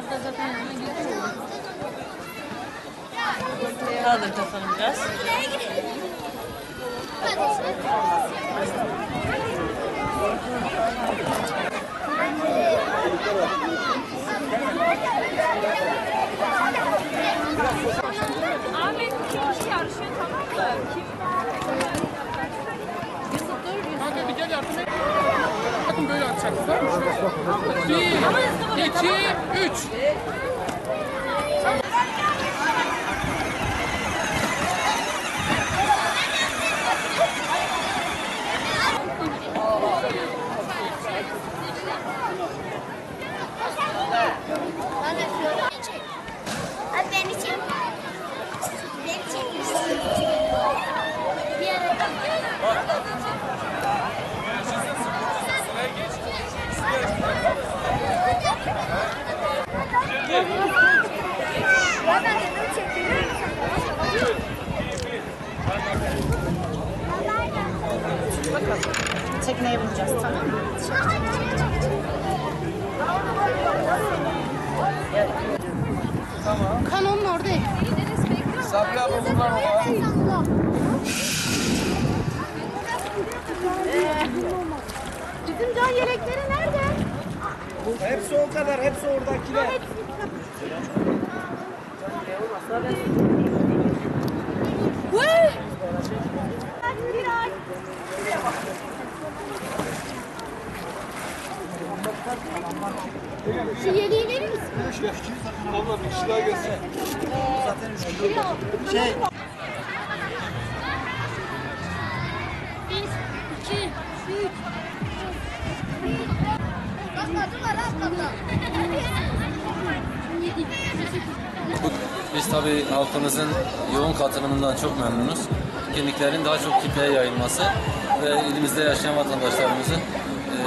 Beyaz da zaten. Kaldır kafanı biraz. Ahmet kim yarışıyor tamam mı? Kim? Kanka bir gel yardım et. Bakın böyle atacaksınız? Bir, iki, üç. Tekneye vuracağız tamam mı? Kanonun orada. Sabri abi bunlar var. Bizim can yelekleri nerede? Hepsi o kadar, hepsi oradakiler. Şu yeleği verir misin? Abla bir kişi daha gelsin. Bir, iki, üç. Atladı var atladı. Biz tabii halkımızın yoğun katılımından çok memnunuz. Etkinliklerin daha çok kitleye yayılması ve ilimizde yaşayan vatandaşlarımızın e,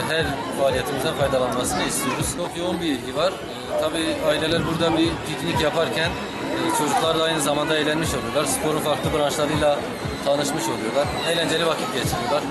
her faaliyetimizden faydalanmasını istiyoruz. Çok yoğun bir ilgi var. E, Tabii aileler burada bir piknik yaparken e, çocuklar da aynı zamanda eğlenmiş oluyorlar. Sporun farklı branşlarıyla tanışmış oluyorlar. Eğlenceli vakit geçiriyorlar.